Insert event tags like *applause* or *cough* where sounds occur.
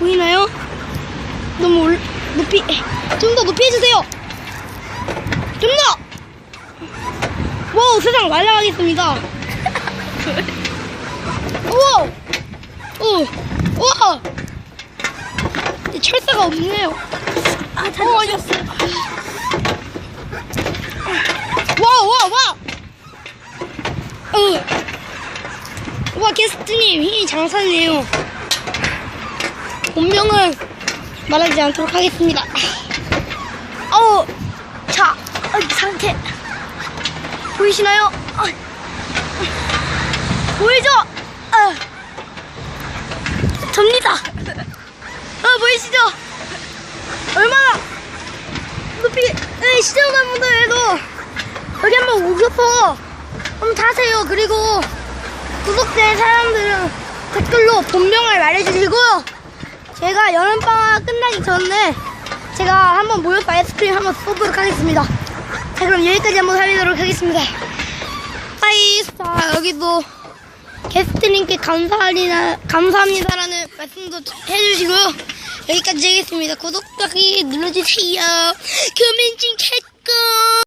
보이나요? 너무 올, 높이, 좀 더 높이 해주세요. 좀 더! 와우, 세상 날아가겠습니다. *laughs* 우와! 오! 우와! 철사가 없네요. 아, 잘 어, 맞았어. 와, 와, 와! 어. 와, 게스트님, 힘이 장사네요. 본명은 말하지 않도록 하겠습니다. 어, 자, 어, 이 상태. 보이시나요? 어, 보이죠? 아, 접니다. 어, 보이시죠? 얼마나 높이, 네, 시청자분들도 여기 한번 오셔서 한번 타세요. 그리고 구독된 사람들은 댓글로 본명을 말해주시고요. 제가 여름방학 끝나기 전에 제가 한번 모여서 아이스크림 한번 쏘도록 하겠습니다. 자, 그럼 여기까지 한번 살리도록 하겠습니다. 하이, 자, 여기도 게스트님께 감사하리나, 감사합니다라는 말씀도 해주시고요. 여기까지 하겠습니다. 구독하기 눌러주세요. 금인진 개꿈!